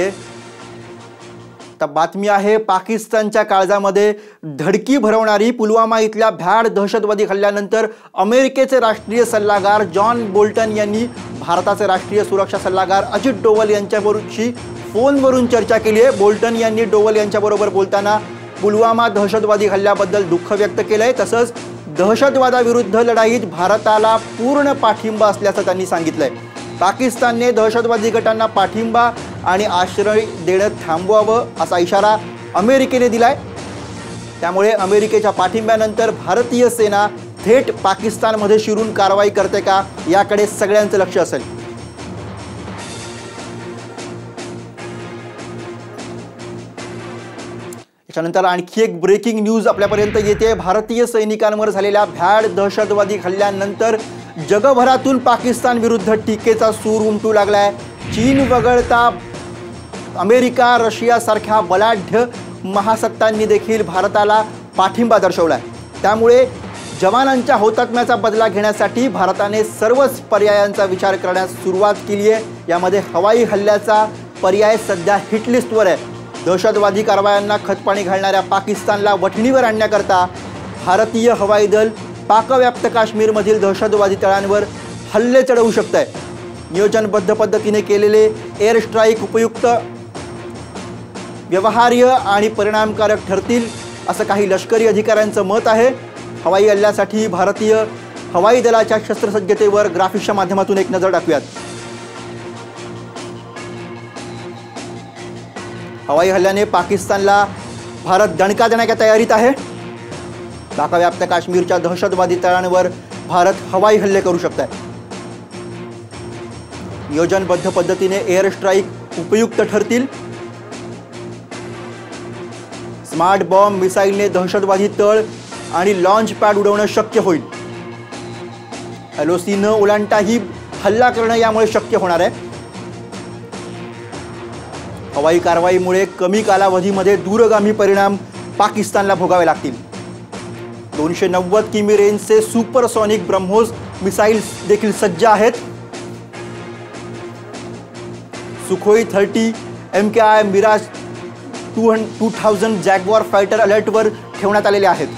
आता बातमी आहे पाकिस्तानच्या काळजामध्ये धडकी भरवणारी पुलवामा इथल्या भ्याड दहशतवादी हल्ल्यानंतर अमेरिकेचे राष्ट्रीय सल्लागार जॉन बोल्टन यांनी भारताचे राष्ट्रीय सुरक्षा सल्लागार अजित डोवल यांच्याबरोबरशी फोनवरून चर्चा केली आहे. बोल्टन यांनी डोवल यांच्याबरोबर बोलताना पुलवामा दहशतवादी हल्ल्याबद्दल दुःख व्यक्त केलं आहे तसंच दहशतवादाविरुद्ध लढाईत भारताला पूर्ण पाठिंबा असल्याचं त्यांनी सांगितलं आहे पाकिस्तानने दहशतवादी गटांना पाठिंबा आणि आश्रय देणं थांबवावं असा इशारा अमेरिकेने दिलाय. त्यामुळे अमेरिकेच्या पाठिंब्यानंतर भारतीय सेना थेट पाकिस्तानमध्ये शिरून कारवाई करते का याकडे सगळ्यांचं लक्ष असेल. त्याच्यानंतर आणखी एक ब्रेकिंग न्यूज आपल्यापर्यंत येते. भारतीय सैनिकांवर झालेल्या भ्याड दहशतवादी हल्ल्यानंतर जगभरातून पाकिस्तान विरुद्ध टीकेचा सूर उमटू लागलाय. चीन वगळता अमेरिका रशियासारख्या बलाढ्य महासत्तांनी देखील भारताला पाठिंबा दर्शवलाय. त्यामुळे जवानांच्या हौतात्म्याचा बदला घेण्यासाठी भारताने सर्वच पर्यायांचा विचार करण्यास सुरुवात केली आहे. यामध्ये हवाई हल्ल्याचा पर्याय सध्या हिटलिस्टवर आहे. दहशतवादी कारवायांना खतपाणी घालणाऱ्या पाकिस्तानला वठणीवर आणण्याकरता भारतीय हवाई दल पाकव्याप्त काश्मीरमधील दहशतवादी तळांवर हल्ले चढवू शकत आहे नियोजनबद्ध पद्धतीने केलेले एअर स्ट्राईक उपयुक्त व्यवहार्य आणि परिणामकारक ठरतील असं काही लष्करी अधिकाऱ्यांचं मत आहे. हवाई हल्ल्यासाठी भारतीय हवाई दलाच्या शस्त्रसज्जतेवर ग्राफिक्सच्या माध्यमातून एक नजर टाकूयात. हवाई हल्ल्याने पाकिस्तानला भारत दणका देण्याच्या तयारीत आहे. पाकव्याप्त काश्मीरच्या दहशतवादी तळांवर भारत हवाई हल्ले करू शकत आहे नियोजनबद्ध पद्धतीने एअर स्ट्राईक उपयुक्त ठरतील. स्मार्ट बॉम्ब मिसाईलने दहशतवादी तळ आणि लॉन्च पॅड उडवणं शक्य होईल. एलओसी न ओलांडताही हल्ला करणं यामुळे शक्य होणार आहे. हवाई कारवाईमुळे कमी कालावधीमध्ये दूरगामी परिणाम पाकिस्तानला भोगावे लागतील. दोनशे नव्वद किमी रेंजचे सुपरसॉनिक ब्रह्मोस मिसाईल्स देखील सज्ज आहेत. Sukhoi thirty M K I Mirage two hundred two thousand Jaguar fighter अलर्टवर ठेवण्यात आलेले आहेत.